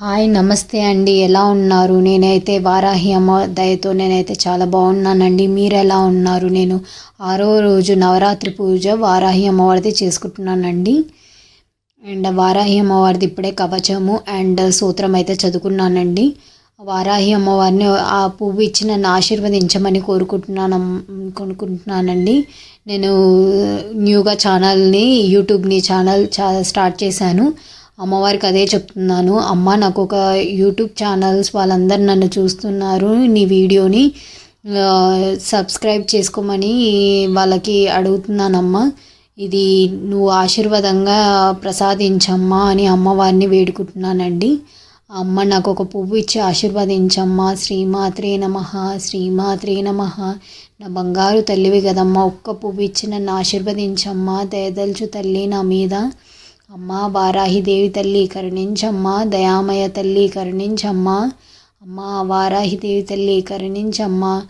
Hi నమస్తే అండి. ఎలా ఉన్నారు? నేనైతే వారాహి అమ్మ దయతో నేనైతే చాలా బాగున్నానండి. మీరు ఎలా ఉన్నారు? నేను ఆరో రోజు నవరాత్రి పూజ వారాహి అమ్మవారిది చేసుకుంటున్నానండి. అండ్ వారాహి అమ్మవారిది ఇప్పుడే కవచము అండ్ సూత్రం అయితే చదువుకున్నానండి. వారాహి అమ్మవారిని ఆ పువ్వు ఇచ్చి నన్ను ఆశీర్వదించమని కోరుకుంటున్నాను కొనుక్కుంటున్నానండి. నేను న్యూగా ఛానల్ని యూట్యూబ్ని ఛానల్ చా స్టార్ట్ చేశాను. అమ్మవారికి అదే చెప్తున్నాను. అమ్మ నాకు ఒక యూట్యూబ్ ఛానల్స్ వాళ్ళందరూ నన్ను చూస్తున్నారు. నీ వీడియోని సబ్స్క్రైబ్ చేసుకోమని వాళ్ళకి అడుగుతున్నానమ్మా. ఇది నువ్వు ఆశీర్వాదంగా ప్రసాదించమ్మా అని అమ్మవారిని వేడుకుంటున్నానండి. అమ్మ నాకు ఒక పువ్వు ఇచ్చి ఆశీర్వదించమ్మా. శ్రీమాత్రే నమ శ్రీమాత్రే నమ. నా బంగారు తల్లివి కదమ్మా. ఒక్క పువ్వు ఇచ్చి నన్ను ఆశీర్వదించమ్మా. దయదల్చు తల్లి నా మీద. అమ్మా వారాహిదేవి తల్లి కరుణించమ్మా దయామయ తల్లి కరుణించమ్మా. అమ్మా వారాహిదేవి తల్లి కరుణించమ్మా.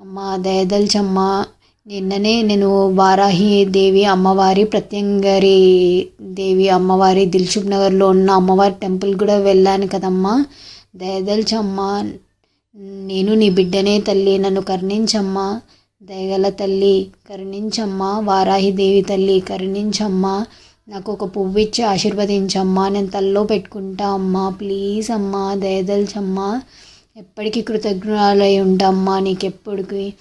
అమ్మా దయదల్చమ్మా. నిన్ననే నేను వారాహి దేవి అమ్మవారి ప్రత్యంగరి దేవి అమ్మవారి దిల్సుఖ్ నగర్లో ఉన్న అమ్మవారి టెంపుల్ కూడా వెళ్ళాను కదమ్మా. దయదల్చమ్మా. నేను నీ బిడ్డనే తల్లి నన్ను కరుణించమ్మా. దయగల తల్లి కరుణించమ్మా. వారాహి దేవి తల్లి కరుణించమ్మా. నాకు ఒక పువ్వు ఇచ్చి ఆశీర్వదించమ్మా నేను తల్లో పెట్టుకుంటా అమ్మా ప్లీజ్ అమ్మా దయదల్చమ్మా. ఎప్పటికీ కృతజ్ఞాలై ఉంటామ్మా నీకు ఎప్పటికీ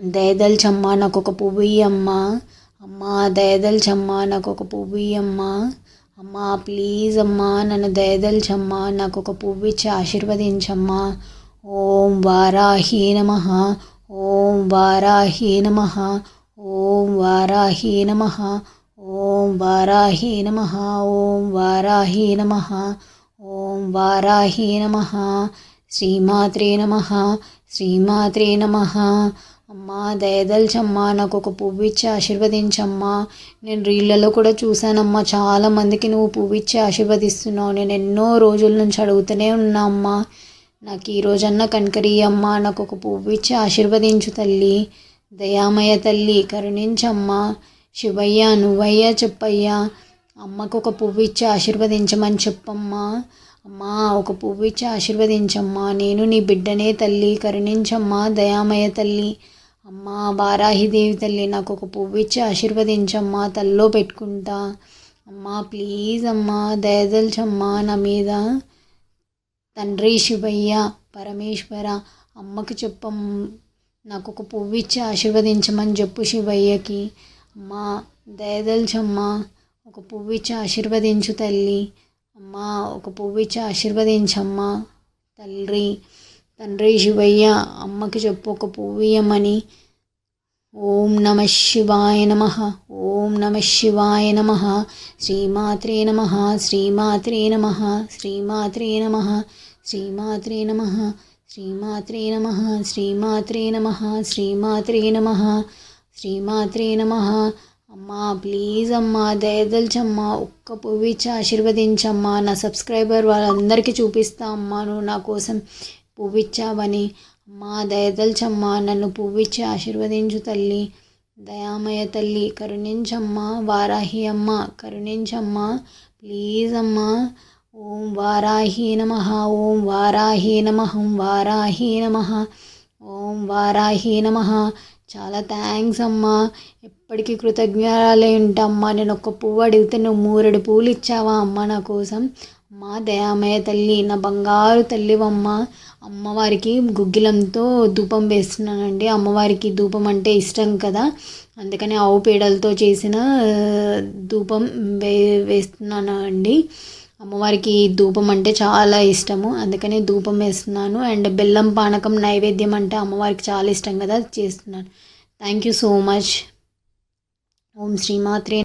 దయదల్చమ్మా నాకు ఒక పువ్వు ఇయ్యమ్మా. అమ్మా దయదల్చమ్మా నాకు ఒక పువ్వు ఇయ్యమ్మా. అమ్మా ప్లీజ్ అమ్మా నన్ను దయదల్చమ్మా నాకు ఒక పువ్వు ఇచ్చి ఆశీర్వదించమ్మా. ఓం వారాహి నమ ఓం వారాహి నమ ఓం వారాహి నమ. ఓం వారాహి నమ ఓం వారాహి నమ ఓం వారాహి నమ శ్రీమాత్రే నమ శ్రీమాత్రే నమ. అమ్మా దయదల్చమ్మా నాకు ఒక పువ్వు ఇచ్చి ఆశీర్వదించమ్మా. నేను రీళ్ళలో కూడా చూశానమ్మా చాలామందికి నువ్వు పువ్వు ఇచ్చి ఆశీర్వదిస్తున్నావు. నేను ఎన్నో రోజుల నుంచి అడుగుతూనే ఉన్నా అమ్మా. నాకు ఈ రోజన్నా కనకరియమ్మా నాకు ఒక పువ్వు ఇచ్చి ఆశీర్వదించు తల్లి. దయామయ తల్లి కరుణించమ్మా. శివయ్య నువ్వయ్యా చెప్పయ్యా. అమ్మకు ఒక పువ్వు ఇచ్చి ఆశీర్వదించమని చెప్పమ్మా. అమ్మా ఒక పువ్వు ఇచ్చి ఆశీర్వదించమ్మా. నేను నీ బిడ్డనే తల్లి కరుణించమ్మా దయామయ తల్లి. అమ్మా వారాహిదేవి తల్లి నాకు ఒక పువ్వు ఇచ్చి ఆశీర్వదించమ్మా తల్లో పెట్టుకుంటా. అమ్మా ప్లీజ్ అమ్మా దయదల్చమ్మా నా మీద. తండ్రి శివయ్య పరమేశ్వర అమ్మకు చెప్పం నాకు ఒక పువ్వు ఇచ్చి ఆశీర్వదించమని చెప్పు శివయ్యకి. అమ్మా దయదల్చమ్మా ఒక పువ్విచ్చి ఆశీర్వదించు తల్లి. అమ్మా ఒక పువ్విచ్చి ఆశీర్వదించమ్మా తల్లి. తండ్రి శివయ్య అమ్మకి చెప్పు ఒక పువ్వియమని ఓం నమ శివాయ నమ. ఓం నమ శివాయ నమ. శ్రీమాత్రే నమ. శ్రీమాత్రే నమ. శ్రీమాత్రే నమ. శ్రీమాత్రే నమ. శ్రీమాత్రే నమ. శ్రీమాత్రే నమ. శ్రీమాత్రే నమ. శ్రీమాత్రే నమ. అమ్మా ప్లీజ్ అమ్మా దయదల్చమ్మా ఒక్క పువ్విచ్చి ఆశీర్వదించమ్మా. నా సబ్స్క్రైబర్ వాళ్ళందరికీ చూపిస్తా అమ్మా నువ్వు నా కోసం పువ్విచ్చావని అమ్మా దయదల్చమ్మా నన్ను పువ్వు ఇచ్చి ఆశీర్వదించు తల్లి. దయామయ తల్లి కరుణించమ్మా వారాహి అమ్మ కరుణించమ్మా ప్లీజ్ అమ్మా. ఓం వారాహి నమ ఓం వారాహి నమ ఓం వారాహి నమ. ఓం వారాహి నమ. చాలా థ్యాంక్స్ అమ్మా. ఎప్పటికీ కృతజ్ఞాలే ఉంటామ్మా నేను ఒక్క పువ్వు అడిగితే నువ్వు మూరెడు పూలు ఇచ్చావా అమ్మ నా కోసం? అమ్మా దయామయ తల్లి నా బంగారు తల్లివమ్మ. అమ్మవారికి గుగ్గిలంతో ధూపం వేస్తున్నానండి. అమ్మవారికి ధూపం అంటే ఇష్టం కదా. అందుకని ఆవు పేడలతో చేసిన ధూపం వే వేస్తున్నాను అండి అమ్మవారికి ధూపం అంటే చాలా ఇష్టము. అందుకనే ధూపం వేస్తున్నాను. అండ్ బెల్లం పానకం నైవేద్యం అంటే అమ్మవారికి చాలా ఇష్టం కదా చేస్తున్నాను. Thank you so much Om శ్రీమాత్రే